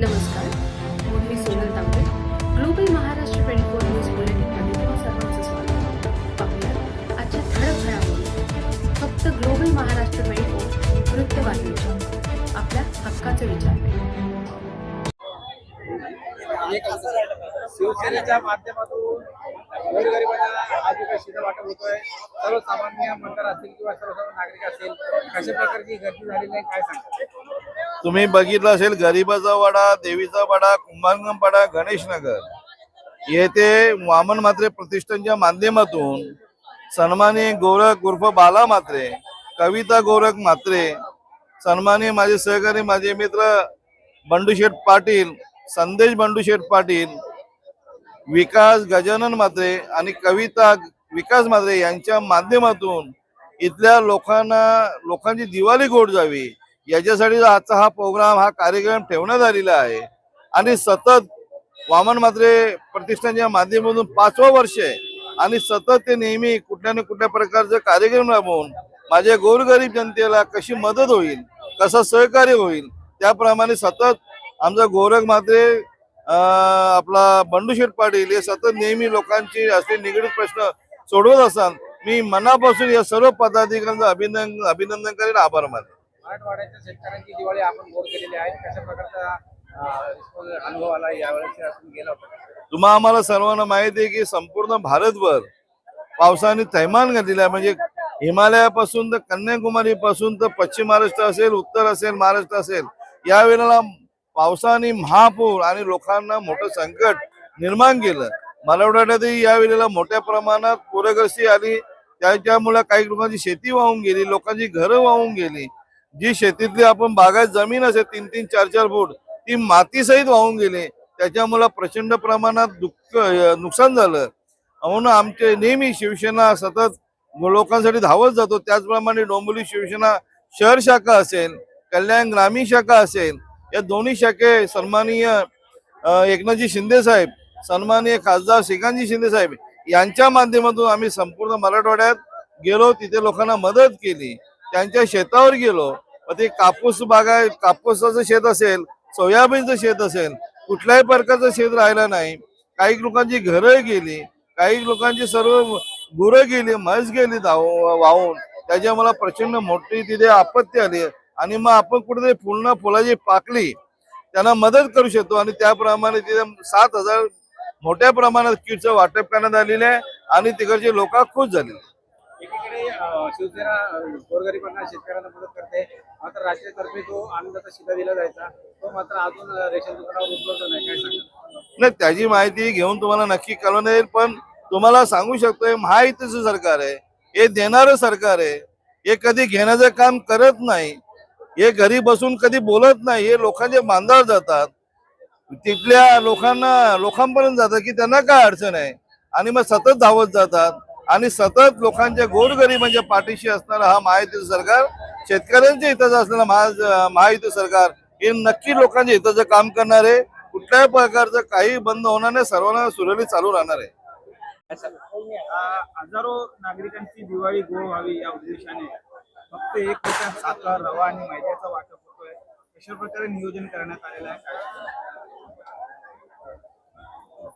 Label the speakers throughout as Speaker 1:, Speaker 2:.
Speaker 1: नमस्कार मी Sonal Tambe. Global Maharashtra twenty four news बुलेटिनमध्ये तुम्हा सर्वांचं स्वागत. पाहूया आजच्या ठळक घडामोडी फक्त ग्लोबल महाराष्ट्र ट्वेंटी फोर वृत्तवाहिनीच्या आपल्या हक्काचे विचार.
Speaker 2: शिवसेनेच्या माध्यमातून गोरगरिबांना हा जो वाटप होतोय. सर्वसामान्य मतदार असतील किंवा सर्वसामान्य नागरिक असतील कशा प्रकारची गर्दी झालेली आहे? काय सांगतात
Speaker 3: तुम्ही बघितलं असेल गरीबाचा वाडा देवीचा वाडा कुंभारगम पाडा गणेशनगर. येथे वामन मात्रे प्रतिष्ठानच्या माध्यमातून सन्मानी गोरख उर्फ बाला मात्रे कविता गोरख मात्रे सन्मानी माझे सहकारी माझे मित्र बंडूशेठ पाटील संदेश बंडूशेठ पाटील विकास गजानन मात्रे आणि कविता विकास मात्रे यांच्या माध्यमातून इथल्या लोकांना लोकांची दिवाळी गोड जावी. याच्यासाठी आजचा हा प्रोग्राम हा कार्यक्रम ठेवण्यात आलेला आहे आणि सतत वामन मात्रे प्रतिष्ठानच्या माध्यमातून पाचवं वर्ष आहे आणि सतत ते नेहमी कुठल्या ना कुठल्या प्रकारचे कार्यक्रम राबवून माझ्या गोरगरीब जनतेला कशी मदत होईल कसं सहकार्य होईल त्याप्रमाणे सतत आमचा गोरख मात्रे आपला बंडूशेठ पाटील हे सतत नेहमी लोकांची असे निगडीत प्रश्न सोडवत असतात मी मनापासून या सर्व पदाधिकाऱ्यांचं अभिनंदन अभिनंदन करेन आभार मानेन
Speaker 2: मराठवाड्याच्या शेतकऱ्यांची दिवाळी आपण बोर केलेली आहे. कशा प्रकारचा अनुभव आला यावेळेस गेला होता?
Speaker 3: तुम्हा आम्हाला सर्वांना माहिती आहे की संपूर्ण भारतभर पावसाने थैमान घातलेलं आहे. म्हणजे हिमालयापासून तर कन्याकुमारी पासून तर पश्चिम महाराष्ट्र असेल उत्तर असेल महाराष्ट्र असेल यावेळेला पावसाने महापूर आणि लोकांना मोठं संकट निर्माण केलं. मराठवाड्यातही या वेळेला मोठ्या प्रमाणात पूरग्रस्ती आली. त्याच्यामुळे काही लोकांची शेती वाहून गेली लोकांची घरं वाहून गेली. जी शेतीतली आपण बागायत जमीन असेल तीन तीन चार चार फूट ती मातीसहित वाहून गेली. त्याच्यामुळे प्रचंड प्रमाणात दुःख नुकसान झालं. म्हणून आमचे नेहमी शिवसेना सतत लोकांसाठी धावत जातो. त्याचप्रमाणे डोंबिवली शिवसेना शहर शाखा असेल कल्याण ग्रामीण शाखा असेल या दोन्ही शाखे सन्माननीय एकनाथजी शिंदे साहेब सन्माननीय खासदार श्रीकांतजी शिंदे साहेब यांच्या माध्यमातून आम्ही संपूर्ण मराठवाड्यात गेलो. तिथे लोकांना मदत केली. त्यांच्या शेतावर गेलो मग ते कापूस बागा कापूसाचं शेत असेल सोयाबीनचं शेत असेल कुठल्याही प्रकारचं शेत राहिलं नाही. काही लोकांची घरं गेली काही लोकांची सर्व गुरं गेली म्हैस गेली धाव- वाहून. त्याच्यामुळे प्रचंड मोठी तिथे आपत्ती आली आणि मग आपण कुठेतरी फुलणं फुलाची पाकली. त्यांना मदत करू शकतो आणि त्याप्रमाणे तिथे सात हजार मोठ्या प्रमाणात किटचं वाटप करण्यात आलेलं आहे आणि तिकडचे लोक खुश झाले.
Speaker 2: एकीकडे शिवसेना गोरगरिबांना शेतकऱ्यांना मदत करते. मात्र राष्ट्रीयतर्फे जो आनंदाचा शिधा दिला जायचा. तो मात्र अजून रेशन दुकानावर उपलब्ध नाही. काय सांगतात
Speaker 3: नाही त्याची माहिती घेऊन तुम्हाला नक्की कळवण्यात येईल पण तुम्हाला सांगू शकतोय महायुतीचं सरकार आहे. हे देणारं सरकार आहे. हे कधी घेण्याचं काम करत नाही. हे घरी बसून कधी बोलत नाही. हे लोकांचे बांधावर जातात. तिथल्या लोकांना लोकांपर्यंत जातात की त्यांना काय अडचण आहे? आणि मग सतत धावत जातात. आणि सतत लोकांच्या गोरगरिबांच्या पाठीशी असणारं हा महायुतीचं सरकार शेतकऱ्यांच्या हिताचं असलेलं महा महायुती सरकार हे नक्की लोकांच्या हिताचं काम करणार आहे. कुठल्याही प्रकारचं काही बंद होणार नाही सर्वांना सुरळीत चालू राहणार आहे.
Speaker 2: हजारो नागरिकांची दिवाळी गोड व्हावी या उद्देशाने फक्त एक कोट्या साखर रवा आणि मैद्याचा वाटप होतोय अशा प्रकारे नियोजन करण्यात आलेलं आहे?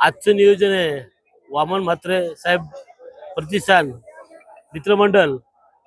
Speaker 4: आजचं नियोजन आहे. वामन म्हात्रे साहेब प्रतिष्ठान. मित्रमंडळ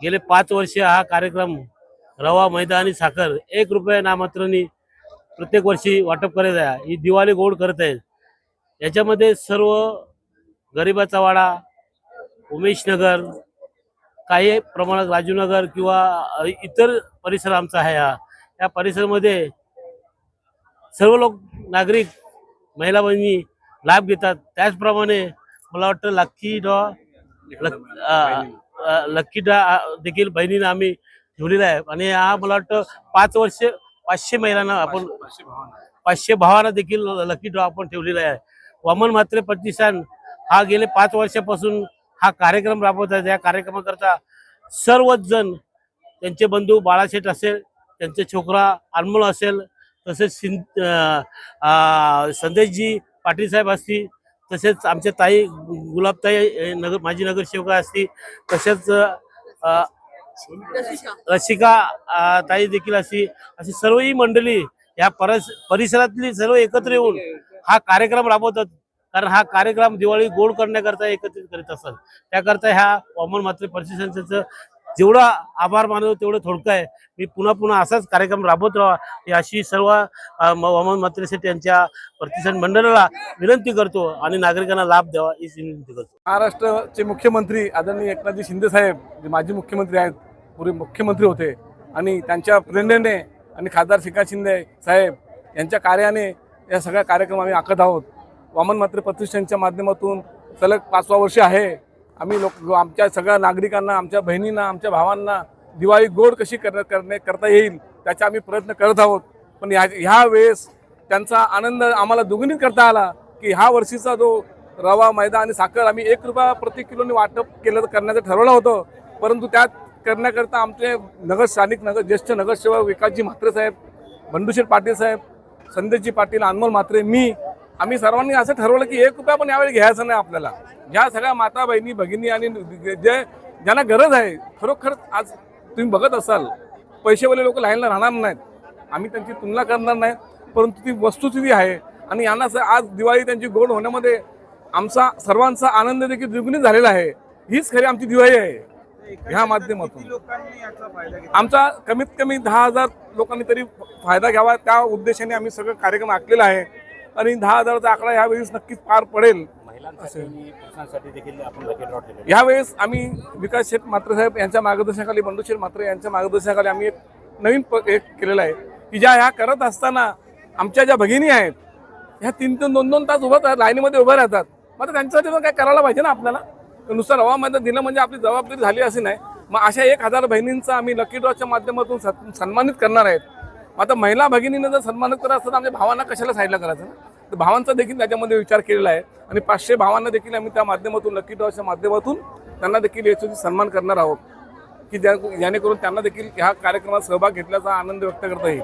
Speaker 4: गेले पाच वर्ष हा कार्यक्रम रवा मैदा आणि साखर एक रुपया नामात्रांनी प्रत्येक वर्षी वाटप करत आहे. ही दिवाळी गोड करत आहे. याच्यामध्ये सर्व गरिबाचा वाडा उमेश नगर काही प्रमाणात राजूनगर किंवा इतर परिसर आमचा आहे हा. या परिसरामध्ये सर्व लोक नागरिक महिला बहिणी लाभ घेतात. त्याचप्रमाणे मला वाटतं लक्की डॉ. लक्की देखील बहिणीनं आम्ही ठेवलेला आहे. आणि हा मला वाटतं पाच वर्ष पाचशे महिलांना आपण पाचशे भावांना. देखील लकी ड्रॉ आपण ठेवलेला आहे. वामन म्हात्रे प्रतिष्ठान हा गेले पाच वर्षापासून हा कार्यक्रम राबवत आहे या कार्यक्रमाकरता सर्वच जण त्यांचे बंधू बाळाशेठ असेल त्यांचे छोकरा अनमोल असेल तसेच सिं संदेशजी पाटील साहेब असतील तसेच आमच्या ताई गुलाबताई नगर माजी नगरसेवका असतील तसेच रसिका ताई देखील अशी अशी सर्व ही मंडळी या परस परिसरातली सर्व एकत्र येऊन हा कार्यक्रम राबवतात. कारण हा कार्यक्रम दिवाळी गोड करण्याकरता एकत्रित करीत असतात. त्याकरता ह्या वामन मात्र परिसराचं जेवढा आभार मानतो तेवढं थोडकं आहे. मी पुन्हा पुन्हा असाच कार्यक्रम राबवत राहा अशी सर्व अ, म- वामन यांच्या प्रतिष्ठान मंडळाला विनंती करतो आणि नागरिकांना लाभ द्यावा ही विनंती करतो.
Speaker 5: महाराष्ट्राचे मुख्यमंत्री आदरणीय एकनाथजी शिंदे साहेब जे माजी मुख्यमंत्री आहेत पूर्वी मुख्यमंत्री होते आणि त्यांच्या प्रेरणेने आणि खासदार श्रीकांत शिंदे साहेब यांच्या कार्याने या सगळ्या कार्यक्रम आम्ही आखत आहोत. वामन मात्रे प्रतिष्ठानच्या माध्यमातून सलग पाचवा वर्ष आहे. आम्ही लोक आमच्या सगळ्या नागरिकांना आमच्या बहिणींना आमच्या भावांना दिवाळी गोड कशी कर करणे करता येईल त्याचा आम्ही प्रयत्न करत आहोत. पण ह्या ह्या वेळेस त्यांचा आनंद आम्हाला दुगणित करता आला की ह्या वर्षीचा जो रवा मैदा आणि साखर आम्ही एक रुपया प्रति किलोने वाटप केलं करण्याचं ठरवलं होतं. परंतु त्यात करण्याकरता आमचे नगर स्थानिक नगर ज्येष्ठ नगरसेवक विकासजी म्हात्रे साहेब बंडूशेठ पाटील साहेब संदेशजी पाटील अनमोल म्हात्रे मी आम्ही सर्वांनी असं ठरवलं की एक रुपया पण यावेळी घ्यायचा नाही आपल्याला. ज्या सगळ्या माता बहिणी भगिनी आणि जे ज्यांना गरज आहे खरोखर आज तुम्ही बघत असाल पैसेवाले लोक लाईनला राहणार नाहीत. आम्ही त्यांची तुलना करणार नाही परंतु ती वस्तुस्थिती आहे आणि यांना आज दिवाळी त्यांची गोड होण्यामध्ये आमचा सर्वांचा आनंद देखील द्विगुणित झालेला आहे. हीच खरी आमची दिवाळी आहे. ह्या माध्यमातून. आमचा कमीत कमी दहा हजार लोकांनी तरी फायदा घ्यावा त्या उद्देशाने आम्ही सगळं कार्यक्रम आखलेला आहे. आणि दहा हजाराचा आकडा यावेळेस नक्कीच पार पडेल. यावेळेस आम्ही विकास शेठ मात्रे साहेब यांच्या मार्गदर्शनाखाली बंडू शेठ मात्रे यांच्या मार्गदर्शनाखाली आम्ही एक नवीन एक केलेला आहे की ज्या ह्या करत असताना आमच्या ज्या भगिनी आहेत ह्या तीन तीन दोन दोन तास उभं लाईनीमध्ये उभं राहतात. मग त्यांच्यासाठी पण काय करायला पाहिजे ना आपल्याला? नुसतं रवा मैदान दिलं म्हणजे आपली जबाबदारी झाली अशी नाही. मग अशा एक हजार बहिणींचा आम्ही लकी ड्रॉच्या माध्यमातून सन्मानित करणार आहेत. आता महिला भगिनीनं जर सन्मानित करत असतं तर आमच्या भावांना कशाला साईडला करायचं ना? तर भावांचा देखील त्याच्यामध्ये विचार केलेला आहे. आणि पाचशे भावांना देखील आम्ही त्या माध्यमातून लकी ड्रॉच्या माध्यमातून त्यांना देखील याच्याशी सन्मान करणार आहोत. की ज्या जेणेकरून त्यांना देखील ह्या कार्यक्रमात सहभाग घेतल्याचा आनंद व्यक्त करता येईल.